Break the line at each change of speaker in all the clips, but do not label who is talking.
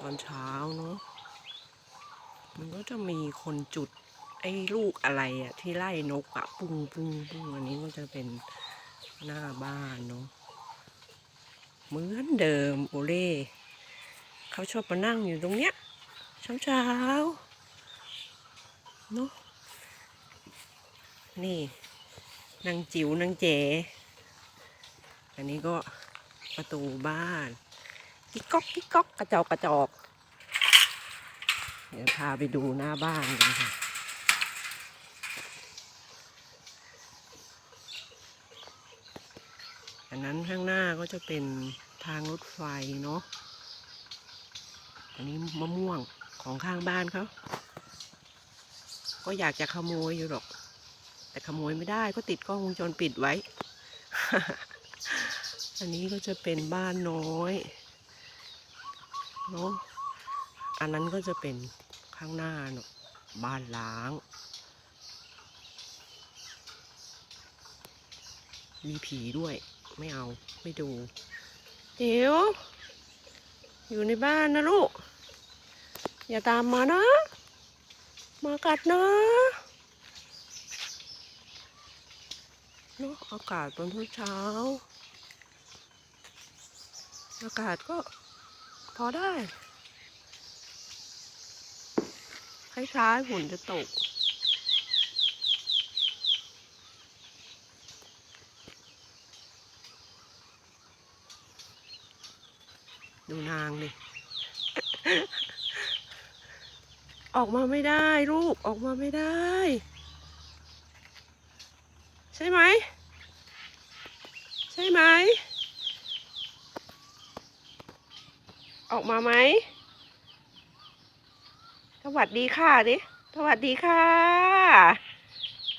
ตอนเช้าเนาะมันก็จะมีคนจุด ไอ้ลูกอะไรอะที่ไล่นกอะปุ้งปุ้งปุ้งอันนี้ก็จะเป็นหน้าบ้านเนาะเหมือนเดิมโอเล่เขาชอบมานั่งอยู่ตรงเนี้ยเช้าเช้าๆเนาะนี่นางจิ๋วนางเจ๋อันนี้ก็ประตูบ้าน กิ๊กก๊อกกิ๊กก๊อกกระจอกกระจอก เดี๋ยวพาไปดูหน้าบ้านกันค่ะอันนั้นข้างหน้าก็จะเป็นทางรถไฟเนาะ อันนี้มะม่วงของข้างบ้านเขาก็อยากจะขโมยอยู่หรอก แต่ขโมยไม่ได้ก็ติดกล้องวงจรปิดไว้ อันนี้ก็จะเป็นบ้านน้อย เนาะอันนั้นก็จะเป็นข้างหน้าเนาะบ้านล้าง มีผีด้วย ไม่เอาไม่ดู เดี๋ยว อยู่ในบ้านนะลูก อย่าตามมานะ มากัดนะเนาะอากาศตอนเช้า อากาศก็ อได้คล้ายๆฝนจะตก ดูนางดิ ออกมาไม่ได้ลูก ออกมาไม่ได้ ใช่ไหม ใช่ไหม ออกมาไหมสวัสดีค่ะดิสวัสดีค่ะ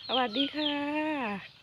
สวัสดีค่ะ